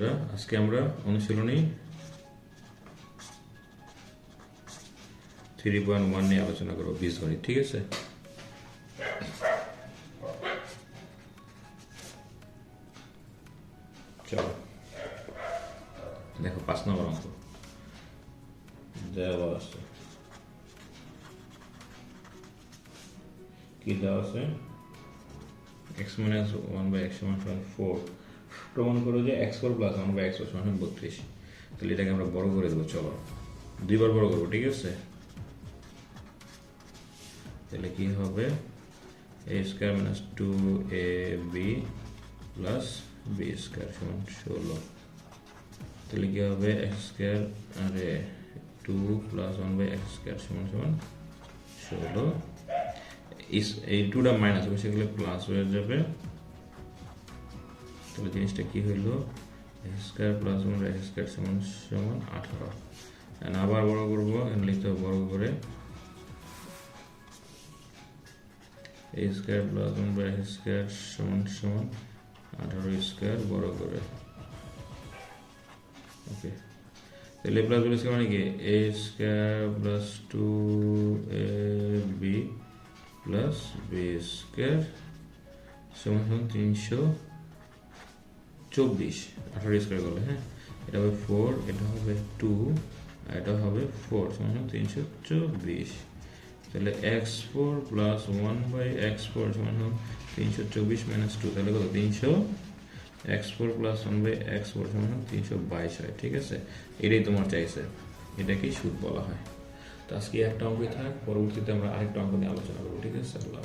বন্ধুরা আজকে আমরা অনুশীলনী থ্রি পয়েন্ট ওয়ান নিয়ে আলোচনা করব বীজগণিত ঠিক আছে? চলো। দেখো, পাঁচ নম্বর অঙ্ক। দেওয়া আছে। কি দেওয়া আছে? X minus one by x সমান ফোর প্রমাণ করো যে x four plus one by x সমান সমান বত্রিশ। তাহলে এটাকে আমরা বড় করে দেবো, চলো। দুইবার বড় করব, ঠিক আছে? তাহলে কি হবে? A square minus two a b plus b square সমান ষোলো। তাহলে কি হবে? এক্স স্কোয়ার আরে two plus one by x square সমান সমান ষোলো। এই টুটা মাইনাস হবে, সেগুলো প্লাস হয়ে যাবে। তাহলে জিনিসটা কি হইল? X square plus one x square সমান সমান আঠারো। আবার বড় করব লিখতে হবে বড় করে a square plus one by square সমান সমান আঠারো স্কোয়ার বড় করে। ওকে তাহলে প্লাস বলেছে মানে কি? A square plus two a b plus b square সমান সমান তিনশো চব্বিশ। আঠারো স্কোয়ার করলে হ্যাঁ? এটা হবে ফোর এটা হবে টু আর এটা হবে ফোর সমান তিনশো চব্বিশ। তাহলে x four plus one by x four সমান তিনশো চব্বিশ মাইনাস টু তাহলে কত? তিনশো। X four plus one by x four সমান তিনশো বাইশ হয়, ঠিক আছে? এটাই তোমার চাইছে এটাকেই সুদ বলা হয়। তো আজকে একটা অঙ্কই থাক, পরবর্তীতে আমরা আরেকটা অঙ্ক নিয়ে আলোচনা করব, ঠিক আছে? আল্লাহ।